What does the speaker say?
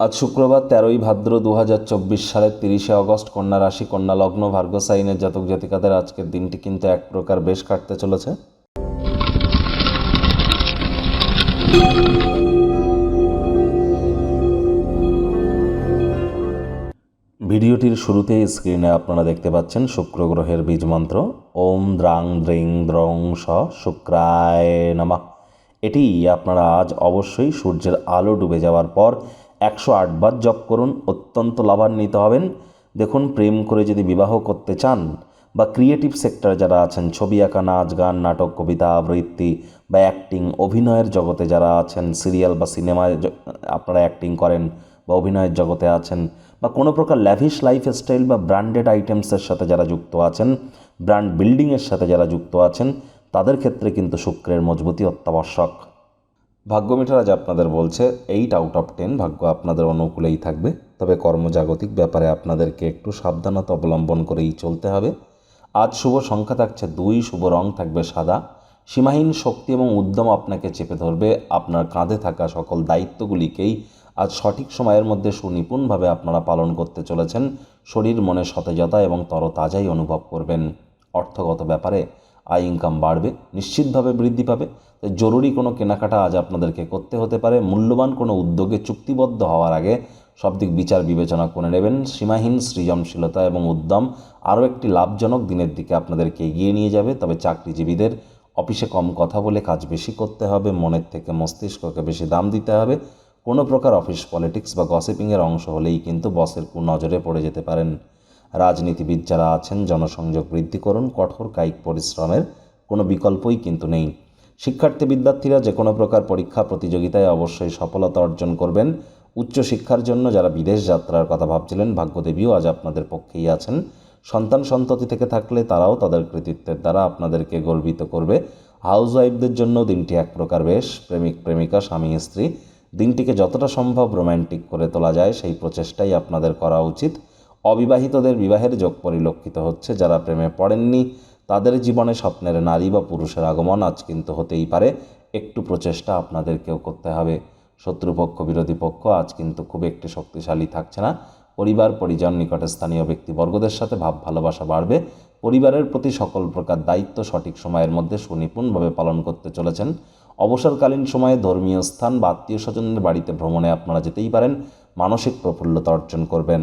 আজ শুক্রবার তেরোই ভাদ্র দু হাজার চব্বিশ সালের তিরিশে অগস্ট কন্যা রাশি কন্যা লগ্ন ভার্গ সাইনের জাতক জাতিকাদের আজকের দিনটি কিন্তু এক প্রকার বেশ কাটতে চলেছে। ভিডিওটির শুরুতে স্ক্রিনে আপনারা দেখতে পাচ্ছেন শুক্র গ্রহের বীজ মন্ত্র। ওম দ্রাং দ্রিং দ্রং স শুক্রায় নমঃ। এটি আপনারা আজ অবশ্যই সূর্যের আলো ডুবে যাওয়ার পর একশো আটবার জপ করুন, অত্যন্ত লাভান্বিত হবেন। দেখুন, প্রেম করে যদি বিবাহ করতে চান বা ক্রিয়েটিভ সেক্টর যারা আছেন, ছবি আঁকা, নাচ, গান, নাটক, কবিতা, আবৃত্তি বা অ্যাক্টিং অভিনয়ের জগতে যারা আছেন সিরিয়াল বা সিনেমায় আপনারা অ্যাক্টিং করেন বা অভিনয়ের জগতে আছেন বা কোনো প্রকার ল্যাভিশ লাইফস্টাইল বা ব্র্যান্ডেড আইটেমসের সাথে যারা যুক্ত আছেন ব্র্যান্ড বিল্ডিংয়ের সাথে যারা যুক্ত আছেন, তাদের ক্ষেত্রে কিন্তু শুক্রের মজবুতি অত্যাবশ্যক। ভাগ্য মিটার আজ আপনাদের বলছে এইট আউট অফ টেন ভাগ্য আপনাদের অনুকূলেই থাকবে। তবে কর্মজাগতিক ব্যাপারে আপনাদেরকে একটু সাবধানতা অবলম্বন করেই চলতে হবে। আজ শুভ সংখ্যা থাকছে দুই, শুভ রং থাকবে সাদা। সীমাহীন শক্তি এবং উদ্যম আপনাকে চেপে ধরবে। আপনার কাঁধে থাকা সকল দায়িত্বগুলিকেই আজ সঠিক সময়ের মধ্যে সুনিপুণভাবে আপনারা পালন করতে চলেছেন। শরীর মনে সতেজতা এবং তরতাজাই অনুভব করবেন। অর্থগত ব্যাপারে আয় ইনকাম বাড়বে, নিশ্চিতভাবে বৃদ্ধি পাবে। জরুরি কোনো কেনাকাটা আজ আপনাদেরকে করতে হতে পারে। মূল্যবান কোনো উদ্যোগে চুক্তিবদ্ধ হওয়ার আগে সব দিক বিচার বিবেচনা করে নেবেন। সীমাহীন সৃজনশীলতা এবং উদ্যম আরও একটি লাভজনক দিনের দিকে আপনাদেরকে এগিয়ে নিয়ে যাবে। তবে চাকরিজীবীদের অফিসে কম কথা বলে কাজ বেশি করতে হবে, মনের থেকে মস্তিষ্ককে বেশি দাম দিতে হবে। কোনো প্রকার অফিস পলিটিক্স বা গসিপিংয়ের অংশ হলেই কিন্তু বসের কুনজরে পড়ে যেতে পারেন। রাজনীতিবিদ যারা আছেন, জনসংযোগ বৃদ্ধি করুন, কঠোর কায়িক পরিশ্রমের কোনো বিকল্পই কিন্তু নেই। শিক্ষার্থী বিদ্যার্থীরা যে কোনো প্রকার পরীক্ষা প্রতিযোগিতায় অবশ্যই সফলতা অর্জন করবেন। উচ্চশিক্ষার জন্য যারা বিদেশ যাত্রার কথা ভাবছিলেন, ভাগ্যদেবীও আজ আপনাদের পক্ষেই আছেন। সন্তান সন্ততি থেকে থাকলে তারাও তাদের কৃতিত্বের দ্বারা আপনাদেরকে গর্বিত করবে। হাউস ওয়াইফদের জন্য দিনটি এক প্রকার বেশ, প্রেমিক, প্রেমিকা, স্বামী, স্ত্রী। দিনটিকে যতটা সম্ভব রোম্যান্টিক করে তোলা যায়, সেই প্রচেষ্টাই আপনাদের করা উচিত। অবিবাহিতদের বিবাহের যোগ পরিলক্ষিত হচ্ছে। যারা প্রেমে পড়েননি, তাদের জীবনে স্বপ্নের নারী বা পুরুষের আগমন আজ কিন্তু হতেই পারে। একটু প্রচেষ্টা আপনাদেরকেও করতে হবে। শত্রুপক্ষ, বিরোধী পক্ষ আজ কিন্তু খুব একটি শক্তিশালী থাকছে না। পরিবার, পরিজন, নিকটে স্থানীয় ব্যক্তিবর্গদের সাথে ভাব, ভালোবাসা বাড়বে। পরিবারের প্রতি সকল প্রকার দায়িত্ব সঠিক সময়ের মধ্যে সুনিপুণভাবে পালন করতে চলেছেন। অবসরকালীন সময়ে ধর্মীয় স্থান বা আত্মীয় স্বজনের বাড়িতে ভ্রমণে আপনারা যেতেই পারেন। মানসিক প্রফুল্লতা অর্জন করবেন।